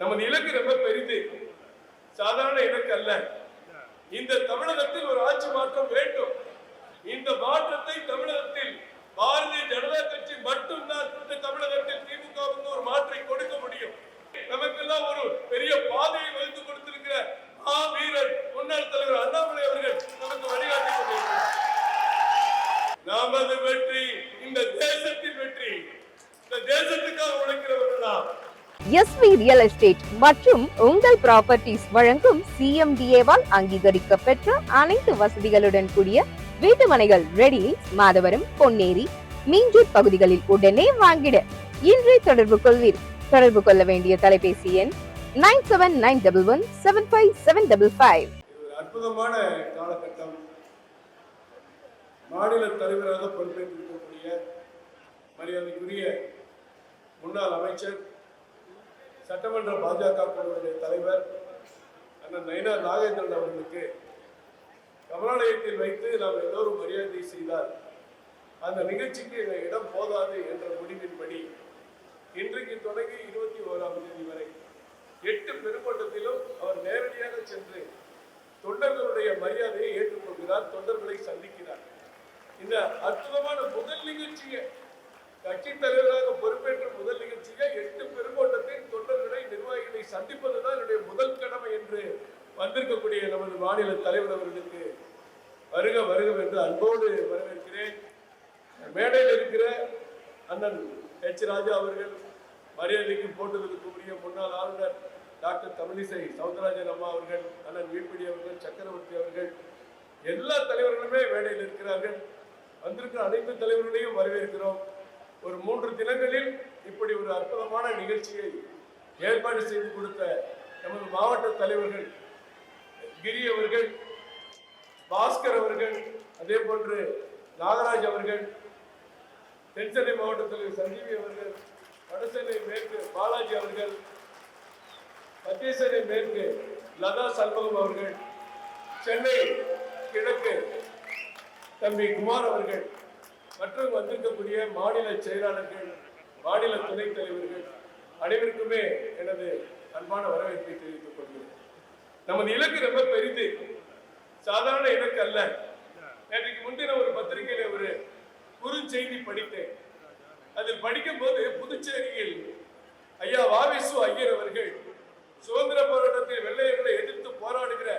நமது இலக்கு ரொம்ப பெரிது. சாதாரண இலக்கு அல்ல. இந்த தமிழகத்தில் ஒரு ஆட்சி மாற்றம் வேண்டும். இந்த மாற்றத்தை தமிழகத்தில் பாரதிய ஜனதா கட்சி மட்டும்தான் இந்த தமிழகத்தில் திமுகவுக்கு ஒரு மாற்றை கொடுக்க முடியும். நமக்கெல்லாம் ஒரு பெரிய பாதையை வகுத்து கொடுத்திருக்கிற ஆ வீரர் முன்னாள் தலைவர் அண்ணாமலை அவர்கள் நமக்கு வழிகாட்டி கொண்டிருக்கிறார். நமது வெற்றி இந்த தேசத்தின் வெற்றி இந்த தேசத்துக்காக உழைக்கிறவர்கள் தான் எஸ்வி ரியல் எஸ்டேட் மற்றும் உங்கள் ப்ராப்பர்ட்டிஸ் வழங்கும் சிஎம்டிஏவால் அங்கீகரிக்க பெற்ற அனைத்து வசதிகளுடன் கூடிய வீட்டுமனைகள் ரெடி மாதவரம் பொன்னேரி மீஞ்சூர் பகுதிகளில் உடனே வாங்கிட. இன்றே தொடர்பு கொள்வீர். தொடர்பு கொள்ள வேண்டிய தொலைபேசி எண் nine seven nine double one seven five seven double five. அற்புதமான காலகட்டம். மாநில தலைவராக பொறுப்பேற்றிருக்கக்கூடிய மரியாதைக்குரிய முன்னாள் அமைச்சர் சட்டமன்ற பாஜக குழுவினுடைய தலைவர் அண்ணன் நயனா நாகேந்திரன் அவர்களுக்கு கமலாலயத்தில் வைத்து நாம் எல்லோரும் மரியாதை செய்தால் அந்த நிகழ்ச்சிக்கு எங்கள் இடம் போதாது என்ற முடிவின்படி இன்றைக்கு தொடங்கி இருபத்தி ஓராம் தேதி வரை எட்டு பெருங்கோட்டத்திலும் அவர் நேரடியாக சென்று தொண்டர்களுடைய மரியாதையை ஏற்றுக்கொள்கிறார் தொண்டர்களை சந்திக்கிறார். இந்த அற்புதமான முதல் நிகழ்ச்சியை கட்சி தலைவராக பொறுப்பேற்ற முதல் நிகழ்ச்சியை எட்டு பெருங்கோட்டத்தில் சந்திப்பதுதான் என்னுடைய முதல் கடமை என்று வந்திருக்கக்கூடிய நமது மாநில தலைவர் அவர்களுக்கு வருக வருக என்று அன்போடு வரவேற்கிறேன். மேடையில் இருக்கிற அண்ணன் ஹெச் ராஜா அவர்கள் மரியாதைக்கு போட்டுதலுக்குரிய முன்னாள் ஆளுநர் டாக்டர் தமிழிசை சவுந்தரராஜன் அம்மா அவர்கள் அண்ணன் வீப்பிடி அவர்கள் சக்கரவர்த்தி அவர்கள் எல்லா தலைவர்களுமே மேடையில் இருக்கிறார்கள். வந்திருக்கிற அனைத்து தலைவர்களையும் வரவேற்கிறோம். ஒரு மூன்று தினங்களில் இப்படி ஒரு அற்புதமான நிகழ்ச்சியை ஏற்பாடு செய்து கொடுத்த நமது மாவட்ட தலைவர்கள் கிரி அவர்கள் பாஸ்கர் அவர்கள் அதே போன்று நாகராஜ் அவர்கள் தென்சென்னை மாவட்ட தலைவர் சஞ்சீவி அவர்கள் வடசென்னை மேற்கு பாலாஜி அவர்கள் மத்திய சென்னை மேற்கு லதா சண்முகம் அவர்கள் சென்னை கிழக்கு தம்பி குமார் அவர்கள் மற்றும் வந்திருக்கக்கூடிய மாநில செயலாளர்கள் மாநில துணைத் தலைவர்கள் அனைவருக்குமே எனது அன்பான வரவேற்பை தெரிவித்துக் கொள்கிறேன். நமது இலக்கு ரொம்ப பெரிது. சாதாரண இலக்கு அல்ல. நேற்றுக்கு முன்தின ஒரு பத்திரிகையில ஒரு குறுஞ்செய்தி படித்தேன். அதில் படிக்கும் போது புதுச்சேரியில் ஐயா வாவிசு ஐயர் அவர்கள் சுதந்திர போராட்டத்தில் வெள்ளையர்களை எதிர்த்து போராடுகிற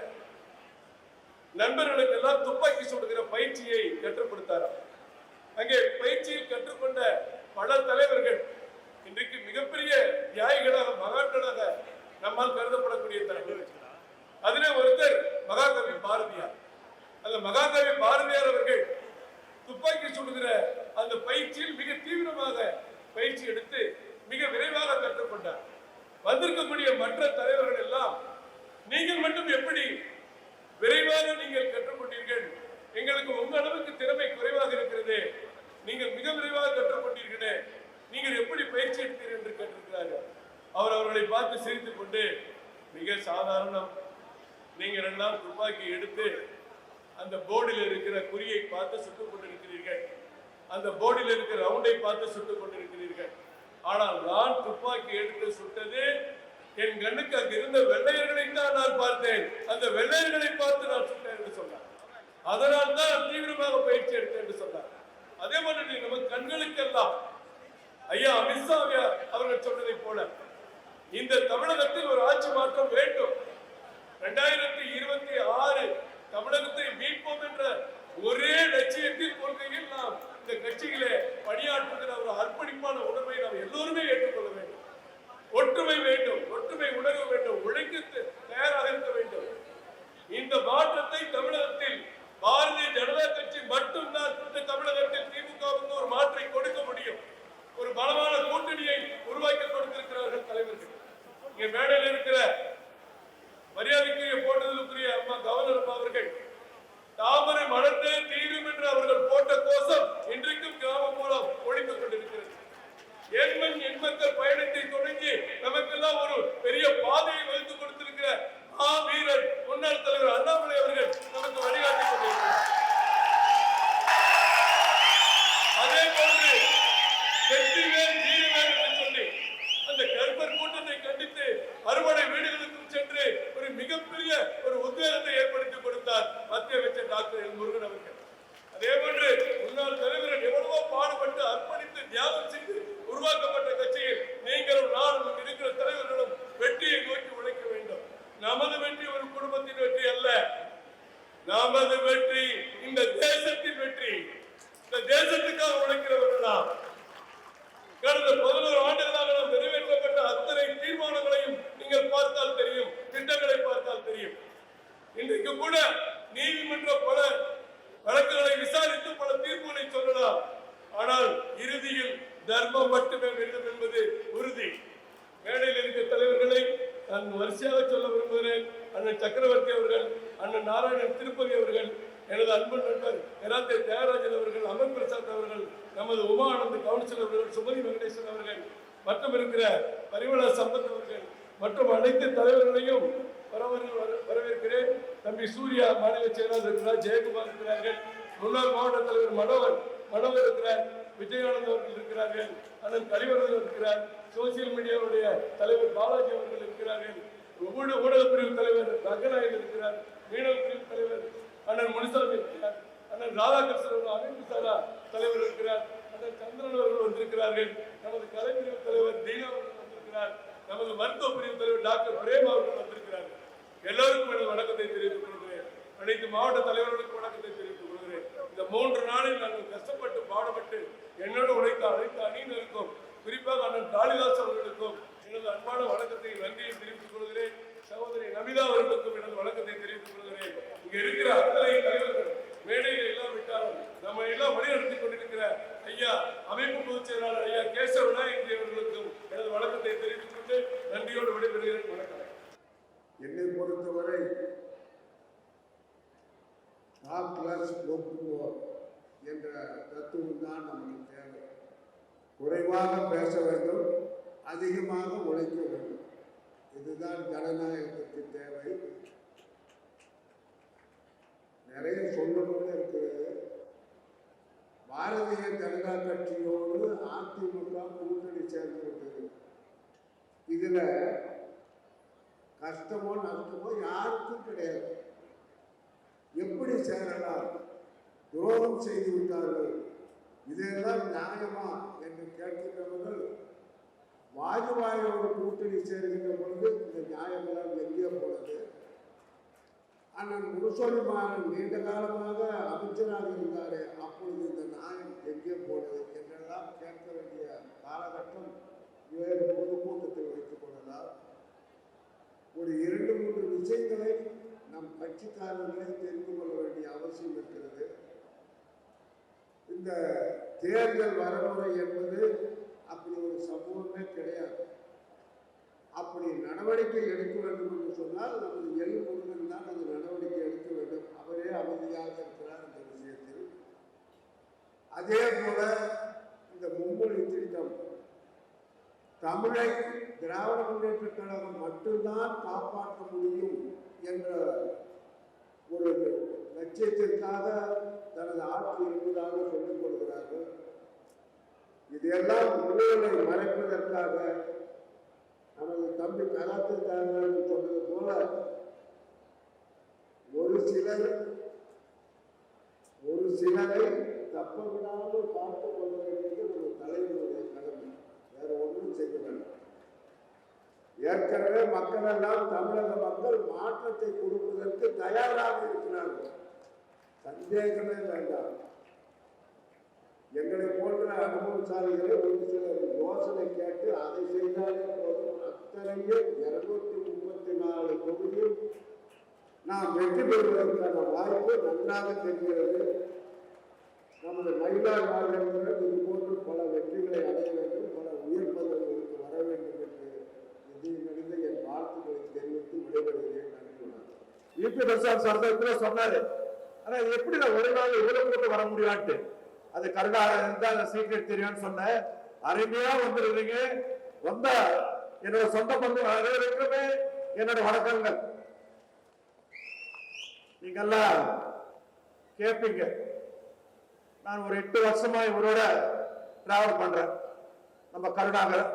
நண்பர்களுக்கு எல்லாம் துப்பாக்கி சுடுகிற பயிற்சியை கற்றுக் கொடுத்தாராம். அங்கே பயிற்சியில் கற்றுக்கொண்ட பல தலைவர்கள் இன்றைக்கு மிகப்பெரிய தியாகிகளாக மகான்களாக நம்மால் கருதப்படக்கூடிய தலைவர். அதிலே ஒருத்தர் மகாகவி பாரதியார். அந்த மகாகவி பாரதியார் அவர்கள் துப்பாக்கி சுடுகிற அந்த பயிற்சியில் மிக தீவிரமாக பயிற்சி எடுத்து மிக விரைவாக கற்றுக்கொண்டார். வந்திருக்கக்கூடிய மற்ற தலைவர்கள் எல்லாம் நீங்கள் மட்டும் எப்படி விரைவாக நீங்கள் கற்றுக்கொண்டீர்கள்? எங்களுக்கு உங்க அளவுக்கு திறமை குறைவாக இருக்கிறது. நீங்கள் மிக விரைவாக கற்றுக்கொண்டீர்களே. நீங்கள் எப்படி பயிற்சி எடுத்தீர் என்று கேட்டிருக்கிறார்கள். அவர் அவர்களை பார்த்து சிரித்துக் கொண்டு மிக சாதாரணம். நீங்கள் எல்லாம் துப்பாக்கி எடுத்து அந்த போர்டில் இருக்கிற குறியை பார்த்து சுட்டுக் கொண்டிருக்கிறீர்கள். அந்த போர்டில் இருக்கிற ரவுண்டை பார்த்து சுட்டுக் கொண்டிருக்கிறீர்கள். ஆனால் நான் துப்பாக்கி எடுத்து சுட்டது என் கண்ணுக்கு அங்கு இருந்த வெள்ளையர்களை தான் நான் பார்த்தேன். அந்த வெள்ளையர்களை பார்த்து நான் சுட்டேன் என்று சொன்னார். அதனால் தான் தீவிரமாக பயிற்சி எடுத்தேன் என்று சொன்னார். அதே மாதிரி நம்ம கண்களுக்கெல்லாம் ஐயா அமித்ஷா அவர்கள் சொன்னதை போல இந்த தமிழகத்தில் ஒரு ஆட்சி அண்ணாமலை அவர்கள் நமக்கு வழிகாட்டிக் கொண்டிருக்கிறார். அதே போன்று வெற்றிவேல் தீரவேல் என்று சொல்லி அந்த கர்ப்பர் கூட்டத்தை கண்டித்து அறுவடை வீடுகளுக்கும் சென்று ஒரு மிகப்பெரிய ஒரு உத்வேகத்தை ஏற்படுத்தி கொடுத்தார் மத்திய அமைச்சர் டாக்டர் எல் முருகன் அவர்கள். அதே போன்று முன்னாள் தலைவர்கள் எவ்வளவோ பாடுபட்டு அர்ப்பணித்து தியாகம் தர்மம் மட்டுமே வேண்டும் என்பது உறுதி. மேடையில் இருக்கிற தலைவர்களை நான் வரிசையாக சொல்ல விரும்புகிறேன். அண்ணன் சக்கரவர்த்தி அவர்கள் அண்ணன் நாராயணன் திருப்பதி அவர்கள் எனது அன்பு நண்பர் எராத்தே தியாகராஜன் அவர்கள் அமர் பிரசாத் அவர்கள் நமது உமானந்த் கவுன்சிலர் அவர்கள் சுமதி வெங்கடேசன் அவர்கள் மற்றும் இருக்கிற பரிமள சம்பத் அவர்கள் மற்றும் அனைத்து தலைவர்களையும் வரவேற்கிறேன். தம்பி சூர்யா மாநில செயலாளர் இருக்கிறார் ஜெயக்குமார் இருக்கிறார்கள் முன்னாள் மாவட்ட தலைவர் மனோகர் மனோகர் இருக்கிறார் விஜயானந்த் அவர்கள் இருக்கிறார்கள் அண்ணன் கலிவரதன் இருக்கிறார் சோசியல் மீடியாவுடைய தலைவர் பாலாஜி அவர்கள் இருக்கிறார்கள் ஒவ்வொரு ஊடக பிரிவு தலைவர் ரங்கநாயகன் இருக்கிறார் மீனவ பிரிவு தலைவர் அண்ணன் முனிசாமி இருக்கிறார் அண்ணன் ராதாகிருஷ்ணன் அவர்கள் அமைப்பு சாரா தலைவர் இருக்கிறார் அண்ணன் சந்திரன் அவர்கள் வந்திருக்கிறார்கள் நமது கலைப்பிரிவு தலைவர் தீனா அவர்கள் வந்திருக்கிறார் நமது மருத்துவ பிரிவு தலைவர் டாக்டர் பிரேம் அவர்கள் வந்திருக்கிறார்கள் எல்லோருக்கும் எனது வணக்கத்தை தெரிவித்துக் கொள்கிறேன். அனைத்து மாவட்ட தலைவர்களுக்கும் வணக்கத்தை தெரிவித்துக் கொள்கிறேன். இந்த மூன்று நாளில் நாங்கள் கஷ்டப்பட்டு பாடுபட்டு என்னோடு உழைத்த அனைத்து அணியினருக்கும் குறிப்பாக அண்ணன் காளிதாஸ் அவர்களுக்கும் எனது அன்பான வணக்கத்தை நன்றியை தெரிவித்துக் கொள்கிறேன். சகோதரி நமிதா அவர்களுக்கும் எனது வணக்கத்தை தெரிவித்துக் கொள்கிறேன். இங்க இருக்கிற அத்தனை தலைவர்கள் மேடையில் இல்லாவிட்டாலும் நம்ம எல்லாம் வழிநடத்தி கொண்டிருக்கிற ஐயா அமைப்பு பொதுச் செயலாளர் ஐயா கேசவ விநாயகி அவர்களுக்கும் எனது வணக்கத்தை தெரிவித்துக் கொண்டு நன்றியோடு விடைபெறுகிறேன். வணக்கம். என்னை பொறுத்தவரை என்ற தத்துவம் தான் நமக்கு குறைவாக பேச வேண்டும் அதிகமாக உழைக்க வேண்டும். இதுதான் ஜனநாயகத்துக்கு தேவை. நிறைய சொல்லணும்னு இருக்கிறது பாரதிய ஜனதா கட்சியோடு அதிமுக கூட்டணி சேர்ந்து விட்டது இதுல கஷ்டமோ நஷ்டமோ யாருக்கும் கிடையாது. எப்படி சேரலாம்? துரோகம் செய்து விட்டார்கள். இதெல்லாம் நியாயமா என்று கேட்கின்றவர்கள் வாஜ்பாயோடு கூட்டணி சேர்கின்ற பொழுது இந்த நியாயமெல்லாம் எங்கே போனது. அண்ணன் முரசொலிமாறன் நீண்ட காலமாக அமைச்சராக இருந்தாரே அப்பொழுது இந்த நியாயம் எங்கே போனது என்றெல்லாம் கேட்க வேண்டிய காலகட்டம் வேறு பொதுக்கூட்டத்தில் வைத்துக் கொள்ளலாம். ஒரு இரண்டு மூன்று விஷயங்களை நம் கட்சிக்காரர்களே தெரிந்து கொள்ள வேண்டிய அவசியம் இருக்கிறது. இந்த தேர்தல் வரமுறை என்பது அப்படி ஒரு சமூகமே கிடையாது. அப்படி நடவடிக்கை எடுக்க வேண்டும் என்று சொன்னால் நமது எல் முருகன் தான் அந்த நடவடிக்கை எடுக்க வேண்டும். அவரே அமைதியாக இருக்கிறார் இந்த விஷயத்தில். அதே போல இந்த மும்மொழி திட்டம் தமிழை திராவிட முன்னேற்ற கழகம் மட்டும்தான் காப்பாற்ற முடியும் என்ற ஒரு லட்சியத்திற்காக தனது ஆட்சி இருப்பதாக சொல்லிக் கொள்கிறார்கள். இதையெல்லாம் உண்மைகளை மறைப்பதற்காக நமது தம்பி கலாத்து தாங்கள் சொன்னது போல ஒரு சிலர் ஒரு சிலரை தப்ப விடாமல் பார்த்து கொள்ள வேண்டியது ஒரு தலைவருடைய கடமை. வேற ஒன்றும் செய்ய வேண்டாம். ஏற்கனவே மக்கள் எல்லாம் தமிழக மக்கள் மாற்றத்தை கொடுப்பதற்கு தயாராக இருக்கிறார்கள். சந்தேகமே வேண்டாம். எங்களை போன்ற அனுபவசாலிகளை ஒரு சில யோசனை கேட்டு அதை செய்தாலே போதும். அத்தனையே இருநூத்தி முப்பத்தி நாலு தொகுதியும் நாம் வெற்றி பெறுவதற்கான வாய்ப்பு நன்றாக தெரிகிறது. நமது மயிலார் மாநிலங்கள் இது போன்று பல வெற்றிகளை அடைய வேண்டும் பல உயர் பதவிகளுக்கு வர வேண்டும் என்று இதிலிருந்து என் வாழ்த்துக்களை தெரிவித்து விடைபெறுகிறேன். நன்றி. வணக்கம் யூபி பிரசாத் சர்தத்துல சொன்னாரு. ஆனா எப்படி நான் ஒரு நாள் இவ்வளவு கூட்டம் வர முடியாட்டு அது கருடா இருந்தா அந்த சீக்கிரம் தெரியும்னு சொன்னேன். அருமையா வந்துருந்தீங்க வந்த என்னோட சொந்த பந்து அனைவருக்குமே என்னோட வணக்கங்கள். நீங்க எல்லாம் கேட்பீங்க நான் ஒரு எட்டு வருஷமா இவரோட டிராவல் பண்றேன். நம்ம கருணாகர்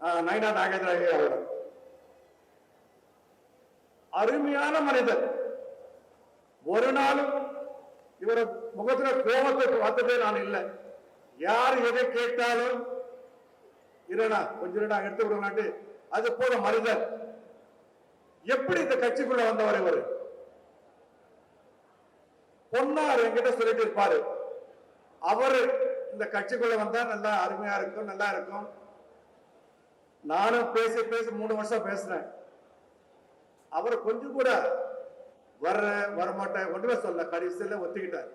நைனா நயனா நாகேந்திர ஐயாவோட அருமையான மனிதர். ஒரு நாளும் இவர முகத்துல கோபத்தை பார்த்ததே நான் இல்லை. யார் எதை கேட்டாலும் இருடா கொஞ்சம் இருடா எடுத்து விடுவாட்டு அது போல மனிதர். எப்படி இந்த கட்சிக்குள்ள வந்தவர் இவர்? பொன்னார் என்கிட்ட சொல்லிட்டு இருப்பாரு அவரு இந்த கட்சிக்குள்ள வந்தா நல்லா அருமையா இருக்கும் நல்லா இருக்கும். நானும் பேசி பேசி மூணு வருஷம் பேசுறேன். அவர் கொஞ்சம் கூட வர்றேன் வரமாட்டேன் ஒன்றுமே சொல்ல கடைசியில் ஒத்துக்கிட்டார்.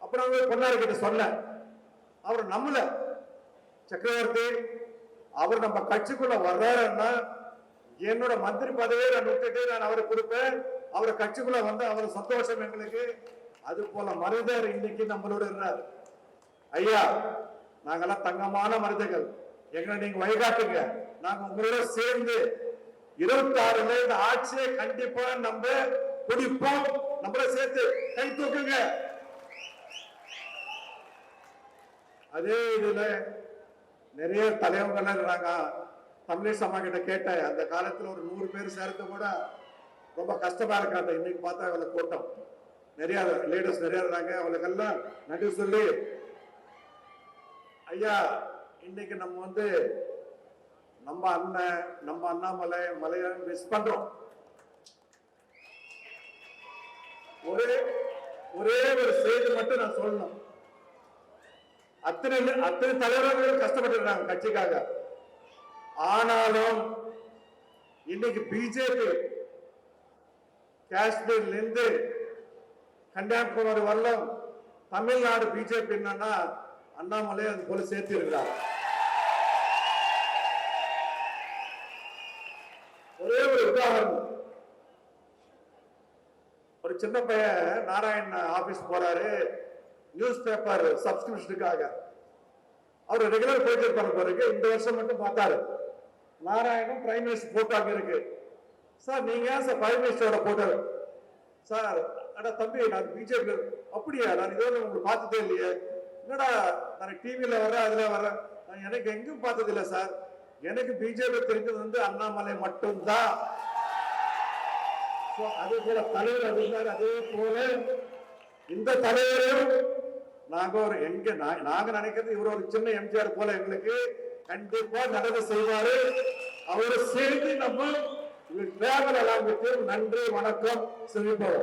அப்புறம் அவங்க பொன்னாரி கிட்ட சொன்னேன் அவர் நம்மள சக்கரவர்த்தி அவர் நம்ம கட்சிக்குள்ள வர்றாருன்னா என்னோட மந்திரி பதவியை நான் விட்டுட்டு நான் அவருக்கு கொடுப்பேன். அவரை கட்சிக்குள்ள வந்து அவர் சந்தோஷம் எங்களுக்கு. அது போல மனிதர் இன்னைக்கு நம்மளோட இருந்தார் ஐயா நாங்கெல்லாம் தங்கமான மனிதர்கள் எங்களை நீங்க வழிகாட்டுங்க. நாங்க உங்களோட சேர்ந்து இருபத்தி ஆறுல இந்த ஆட்சியை கண்டிப்பா நம்ம குடிப்போம் நம்மள சேர்த்து கை தூக்குங்க. அதே இதுல நிறைய தலைவர்கள்லாம் இருக்கிறாங்க. தமிழ் அம்மா கிட்ட கேட்டேன். அந்த காலத்துல ஒரு நூறு பேர் சேர்த்து கூட ரொம்ப கஷ்டமா இருக்காங்க இன்னைக்கு பார்த்தா அவளை கூட்டம். நிறைய லேடிஸ் நிறைய இருக்காங்க அவளுக்கெல்லாம் நன்றி சொல்லி ஐயா இன்னைக்கு நம்ம வந்து நம்ம அண்ணன் நம்ம அண்ணாமலை மலையை மிஸ் பண்றோம். ஒரே ஒரே ஒரு செய்தி மட்டும் நான் சொல்லணும். அத்தனை அத்தனை தலைவர்களும் கஷ்டப்பட்டுருக்காங்க கட்சிக்காக. ஆனாலும் இன்னைக்கு பிஜேபி காஷ்மீர்ல இருந்து கன்னியாகுமரி வரலாம் தமிழ்நாடு பிஜேபி என்னன்னா அண்ணாமலை அது போல சேர்த்து இருக்கிறார் ஒரே ஒரு உதாரணம். ஒரு சின்ன பையன் நாராயண் ஆபீஸ் போறாரு நியூஸ் பேப்பர் சப்ஸ்கிரிப்ஷனுக்காக அவர் ரெகுலர் போயிட்டு இருப்பாரு பிறகு இந்த வருஷம் மட்டும் பார்த்தாரு. நாராயணும் பிரைம் மினிஸ்டர் போட்டாங்க இருக்கு. சார் நீங்க ஏன் சார் பிரைம் மினிஸ்டரோட போட்டோ சார் அடா தம்பி நான் பிஜேபி அப்படியா? நான் இதோட உங்களுக்கு பார்த்ததே இல்லையே. என்னடா நான் டிவியில வரேன் அதுல வரேன் நான் எனக்கு எங்கேயும் பார்த்தது இல்லை சார் எனக்கு பிஜேபி தெரிஞ்சது வந்து அண்ணாமலை மட்டும்தான். அதே போல தலைவர் இருந்தார் அதே போல இந்த தலைவரும் நாங்க ஒரு எங்க நாங்க நினைக்கிறது இவர் ஒரு சின்ன எம்ஜிஆர் போல எங்களுக்கு கண்டிப்பா நடந்து செய்வாரு. அவரை சேர்ந்து நம்ம டிராவல் எல்லாம் நன்றி வணக்கம் செழிப்போம்